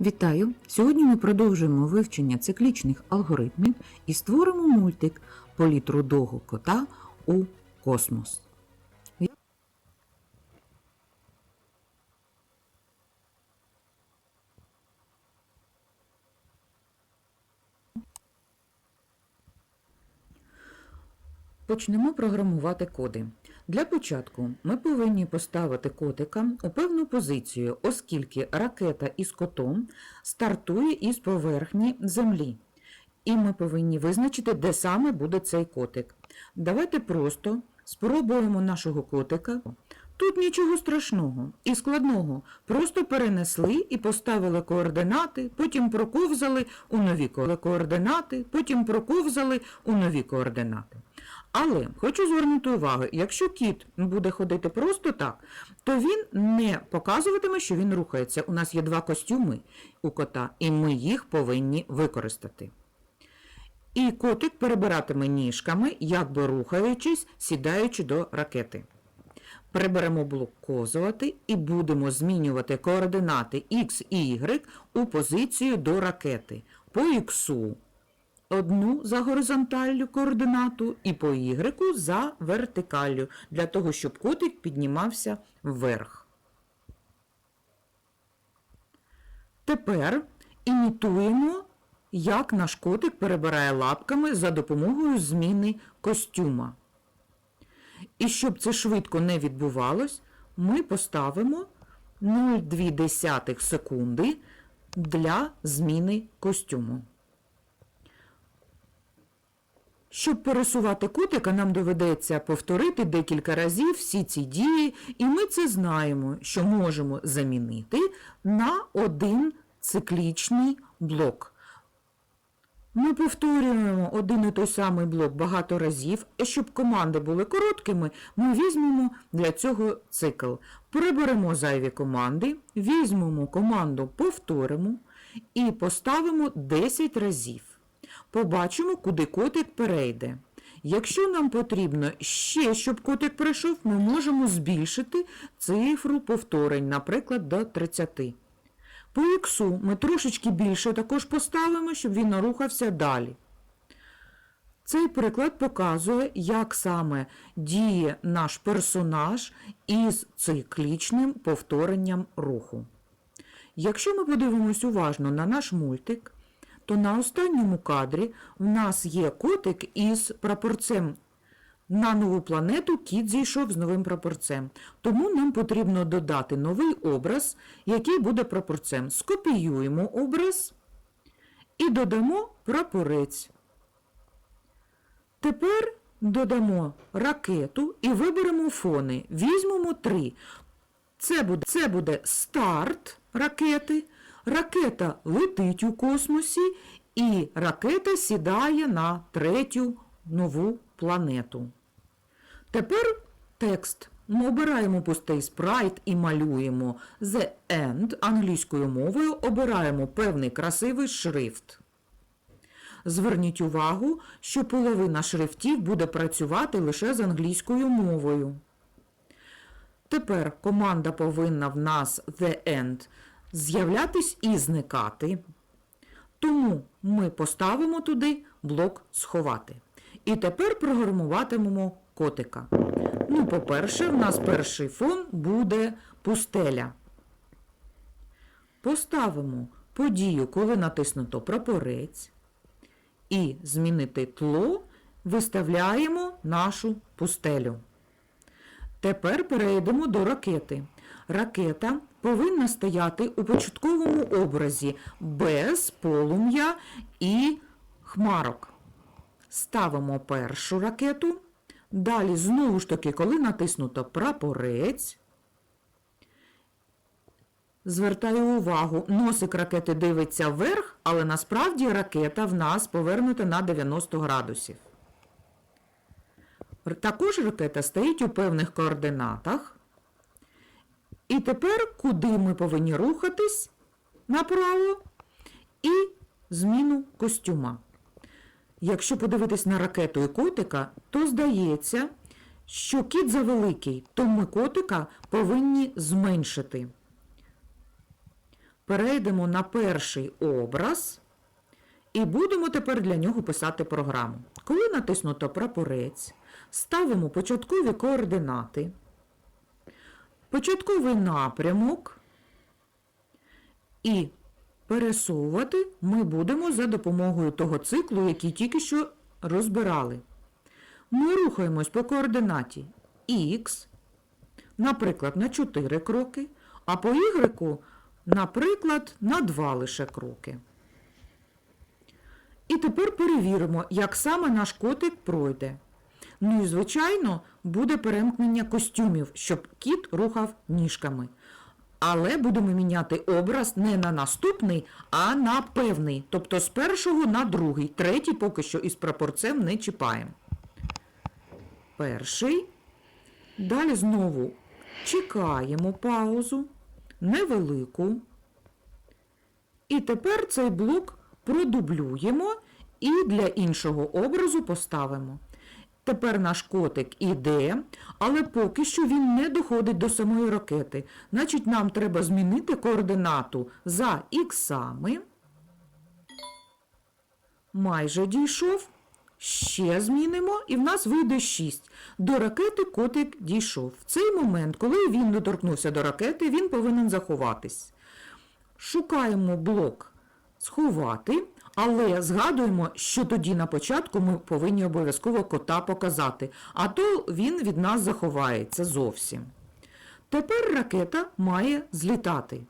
Вітаю! Сьогодні ми продовжуємо вивчення циклічних алгоритмів і створимо мультик Політ рудого кота у космос. Почнемо програмувати коди. Для початку ми повинні поставити котика у певну позицію, оскільки ракета із котом стартує із поверхні Землі. І ми повинні визначити, де саме буде цей котик. Давайте просто спробуємо нашого котика. Тут нічого страшного і складного. Просто перенесли і поставили координати, потім проковзали у нові координати, потім проковзали у нові координати. Але хочу звернути увагу, якщо кіт буде ходити просто так, то він не показуватиме, що він рухається. У нас є два костюми у кота, і ми їх повинні використати. І котик перебиратиме ніжками, якби рухаючись, сідаючи до ракети. Приберемо блок козувати і будемо змінювати координати X і Y у позицію до ракети. По X одну за горизонталлю координату і по Y за вертикаллю, для того, щоб котик піднімався вверх. Тепер імітуємо, як наш котик перебирає лапками за допомогою зміни костюма. І щоб це швидко не відбувалось, ми поставимо 0,2 секунди для зміни костюму. Щоб пересувати котика, нам доведеться повторити декілька разів всі ці дії, і ми це знаємо, що можемо замінити на один циклічний блок. Ми повторюємо один і той самий блок багато разів, і щоб команди були короткими, ми візьмемо для цього цикл. Приберемо зайві команди, візьмемо команду повторимо і поставимо 10 разів. Побачимо, куди котик перейде. Якщо нам потрібно ще, щоб котик прийшов, ми можемо збільшити цифру повторень, наприклад, до 30. По іксу ми трошечки більше також поставимо, щоб він рухався далі. Цей приклад показує, як саме діє наш персонаж із циклічним повторенням руху. Якщо ми подивимось уважно на наш мультик, то на останньому кадрі в нас є котик із прапорцем. На нову планету кіт зійшов з новим прапорцем. Тому нам потрібно додати новий образ, який буде прапорцем. Скопіюємо образ і додамо прапорець. Тепер додамо ракету і виберемо фони. Візьмемо три. Це буде, це буде старт ракети. Ракета летить у космосі, і ракета сідає на третю нову планету. Тепер текст. Ми обираємо пустий спрайт і малюємо The End англійською мовою, обираємо певний красивий шрифт. Зверніть увагу, що половина шрифтів буде працювати лише з англійською мовою. Тепер команда повинна в нас The End з'являтись і зникати. Тому ми поставимо туди блок сховати. І тепер програмуватимемо котика. Ну, по-перше, в нас перший фон буде пустеля. Поставимо подію, коли натиснуто прапорець. І змінити тло виставляємо нашу пустелю. Тепер перейдемо до ракети. Ракета повинна стояти у початковому образі без полум'я і хмарок. Ставимо першу ракету. Далі, знову ж таки, коли натиснуто прапорець, звертаю увагу, носик ракети дивиться вверх, але насправді ракета в нас повернута на 90 градусів. Також ракета стоїть у певних координатах. І тепер куди ми повинні рухатись? Направо і зміну костюма. Якщо подивитись на ракету і котика, то здається, що кіт завеликий, то ми котика повинні зменшити. перейдемо на перший образ і будемо тепер для нього писати програму. Коли натиснуто прапорець, ставимо початкові координати, початковий напрямок і пересовувати ми будемо за допомогою того циклу, який тільки що розбирали. Ми рухаємось по координаті Х, наприклад, на 4 кроки, а по Y, наприклад, на 2 лише кроки. І тепер перевіримо, як саме наш котик пройде. Ну і, звичайно, буде перемкнення костюмів, щоб кіт рухав ніжками. Але будемо міняти образ не на наступний, а на певний. Тобто з першого на другий. Третій поки що із прапорцем не чіпаємо. Перший. Далі знову чекаємо паузу, невелику. І тепер цей блок продублюємо і для іншого образу поставимо. Тепер наш котик іде, але поки що він не доходить до самої ракети. Значить, нам треба змінити координату за іксами. Майже дійшов. Ще змінимо, і в нас вийде 6. До ракети котик дійшов. В цей момент, коли він доторкнувся до ракети, він повинен заховатись. Шукаємо блок сховати, але згадуємо, що тоді на початку ми повинні обов'язково кота показати, а то він від нас заховається зовсім. Тепер ракета має злітати.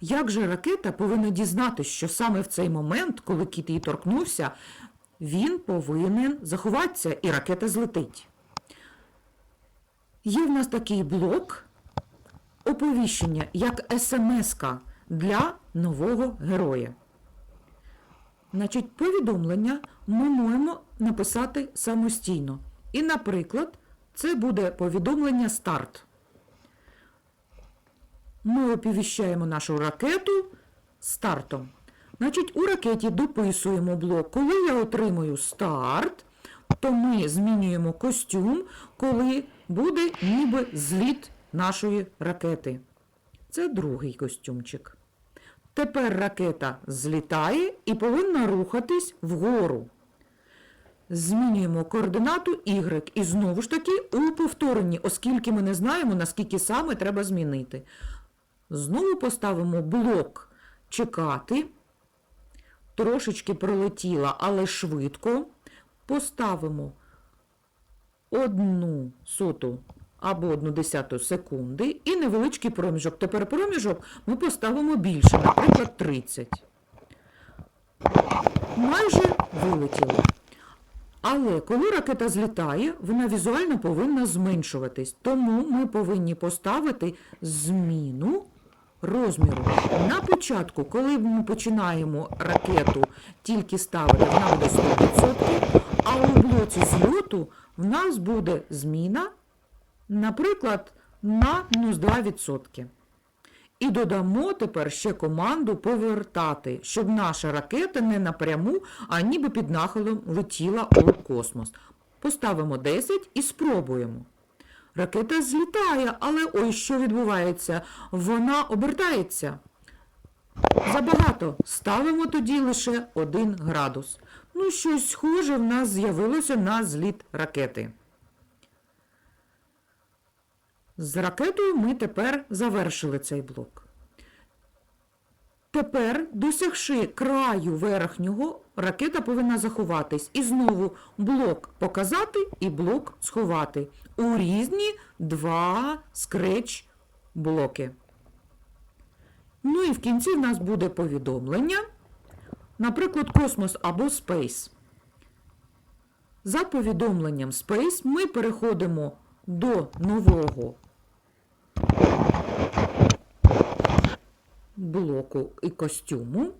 Як же ракета повинна дізнатися, що саме в цей момент, коли кіт її торкнувся, він повинен заховатися і ракета злетить. Є в нас такий блок оповіщення, як смс-ка для нового героя. Значить, повідомлення ми можемо написати самостійно. І, наприклад, це буде повідомлення старт. Ми оповіщаємо нашу ракету стартом. Значить, у ракеті дописуємо блок. Коли я отримую старт, то ми змінюємо костюм, коли буде ніби зліт нашої ракети. Це другий костюмчик. Тепер ракета злітає і повинна рухатись вгору. Змінюємо координату Y і знову ж таки у повторенні, оскільки ми не знаємо, наскільки саме треба змінити. Знову поставимо блок чекати. Трошечки пролетіла, але швидко. Поставимо одну соту або одну десяту секунди і невеличкий проміжок. Тепер проміжок ми поставимо більше, наприклад, 30. Майже вилетіло. Але коли ракета злітає, вона візуально повинна зменшуватись. Тому ми повинні поставити зміну розміру. На початку, коли ми починаємо ракету тільки ставити, вона буде 100%, а у блоці зльоту в нас буде зміна, наприклад, на мінус 2%. І додамо тепер ще команду повертати, щоб наша ракета не напряму, а ніби під нахилом летіла у космос. Поставимо 10 і спробуємо. Ракета злітає, але ой, що відбувається? Вона обертається. Забагато. Ставимо тоді лише 1 градус. Ну, щось схоже в нас з'явилося на зліт ракети. З ракетою ми тепер завершили цей блок. Тепер, досягши краю верхнього, ракета повинна заховатись. І знову блок показати і блок сховати. У різні два скреч блоки. Ну і в кінці в нас буде повідомлення, наприклад, космос або Space. За повідомленням Space ми переходимо до нового блоку і костюму.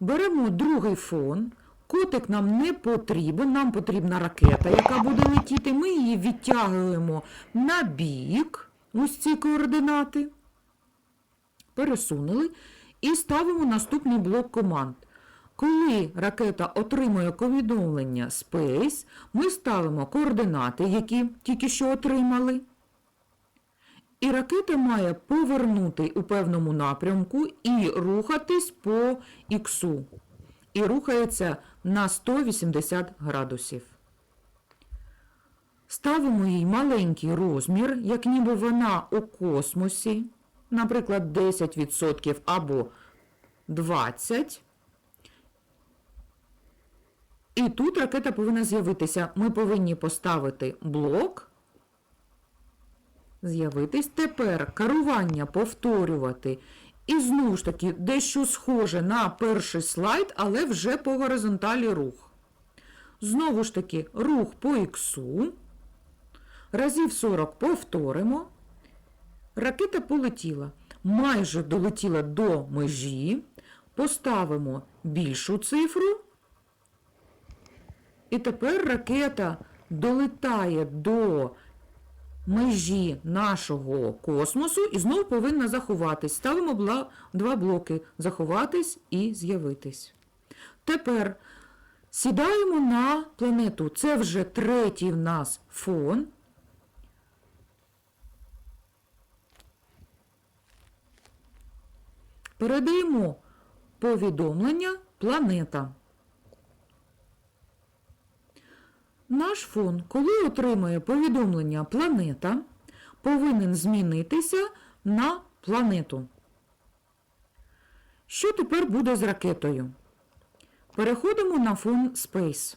Беремо другий фон. Котик нам не потрібен, нам потрібна ракета, яка буде летіти. Ми її відтягуємо на бік, ось ці координати. Пересунули і ставимо наступний блок команд. Коли ракета отримує повідомлення Space, ми ставимо координати, які тільки що отримали. І ракета має повернути у певному напрямку і рухатись по іксу. І рухається на 180 градусів. Ставимо їй маленький розмір, як ніби вона у космосі, наприклад, 10% або 20%. І тут ракета повинна з'явитися. Ми повинні поставити блок. З'явитись. Тепер керування повторювати. І знову ж таки, дещо схоже на перший слайд, але вже по горизонталі рух. Знову ж таки, рух по іксу. Разів 40 повторимо. Ракета полетіла. Майже долетіла до межі. Поставимо більшу цифру. І тепер ракета долетає до межі нашого космосу і знову повинна заховатись. Ставимо два блоки заховатись і з'явитись. Тепер сідаємо на планету. Це вже третій в нас фон. Передаємо повідомлення планета. Наш фон, коли отримує повідомлення планета, повинен змінитися на планету. Що тепер буде з ракетою? Переходимо на фон Space.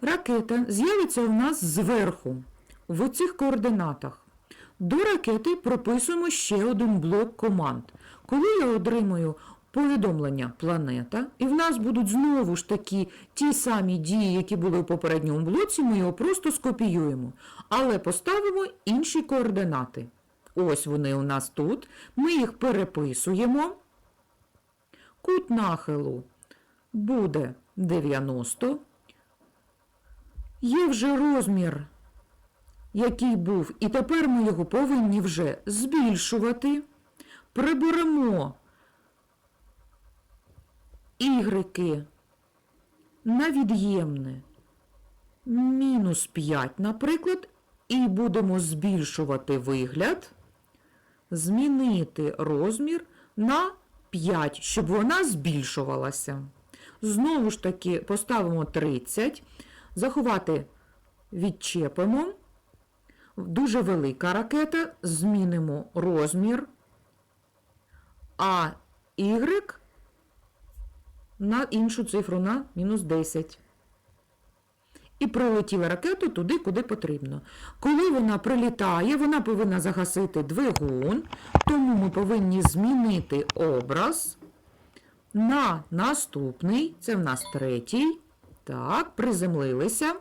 Ракета з'явиться у нас зверху, в цих координатах. До ракети прописуємо ще один блок команд. Коли я отримую повідомлення планета, і в нас будуть знову ж такі ті самі дії, які були у попередньому блоці, ми його просто скопіюємо. Але поставимо інші координати. Ось вони у нас тут. Ми їх переписуємо. Кут нахилу буде 90. Є вже розмір, який був, і тепер ми його повинні вже збільшувати. Приберемо ігреки на від'ємне мінус 5, наприклад, і будемо збільшувати вигляд, змінити розмір на 5, щоб вона збільшувалася. Знову ж таки, поставимо 30, заховати відчепимо. Дуже велика ракета, змінимо розмір, а Y на іншу цифру на мінус 10. І прилетіла ракета туди, куди потрібно. Коли вона прилітає, вона повинна загасити двигун, тому ми повинні змінити образ на наступний, це в нас третій. Так, приземлилися,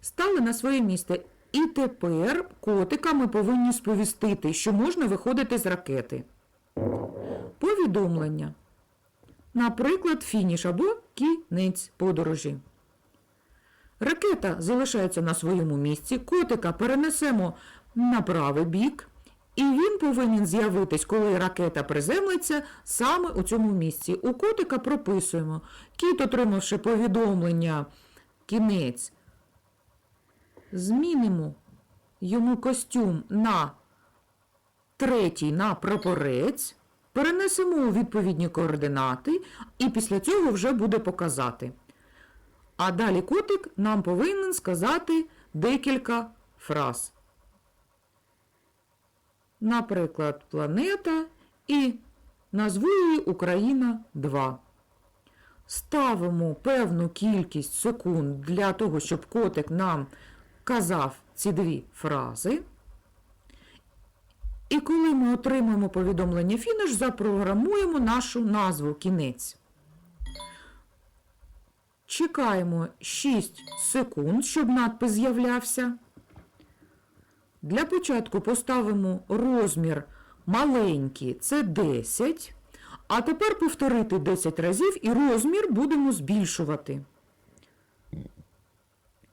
стали на своє місце. І тепер котика ми повинні сповістити, що можна виходити з ракети. Повідомлення. Наприклад, фініш або кінець подорожі. Ракета залишається на своєму місці, котика перенесемо на правий бік, і він повинен з'явитись, коли ракета приземлиться, саме у цьому місці. У котика прописуємо. Кіт, отримавши повідомлення кінець, змінимо йому костюм на третій на прапорець, перенесемо у відповідні координати, і після цього вже буде показати. А далі котик нам повинен сказати декілька фраз. Наприклад, планета і назву її Україна 2. Ставимо певну кількість секунд для того, щоб котик нам казав ці дві фрази. І коли ми отримаємо повідомлення фініш, запрограмуємо нашу назву кінець. Чекаємо 6 секунд, щоб надпис з'являвся. Для початку поставимо розмір маленький, це 10. А тепер повторити 10 разів і розмір будемо збільшувати.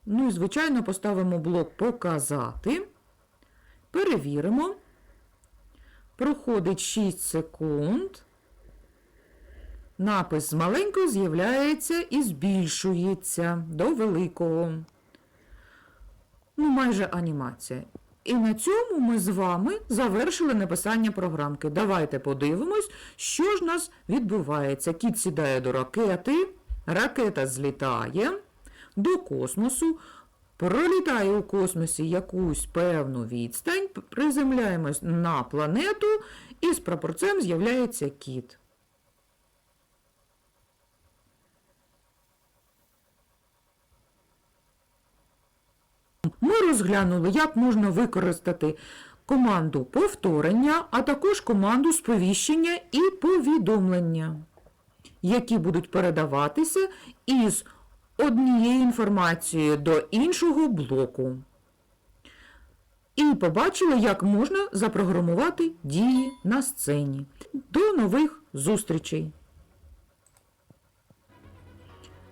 Ну і, звичайно, поставимо блок Показати. Перевіримо. Проходить 6 секунд. Напис з маленького з'являється і збільшується до великого. Ну, майже анімація. І на цьому ми з вами завершили написання програмки. Давайте подивимось, що ж нас відбувається. Кіт сідає до ракети, ракета злітає до космосу, пролітає у космосі якусь певну відстань, приземляємось на планету, і з прапорцем з'являється кіт. Ми розглянули, як можна використати команду повторення, а також команду сповіщення і повідомлення, які будуть передаватися із однієї інформації до іншого блоку. І побачили, як можна запрограмувати дії на сцені. До нових зустрічей!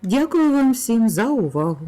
Дякую вам всім за увагу!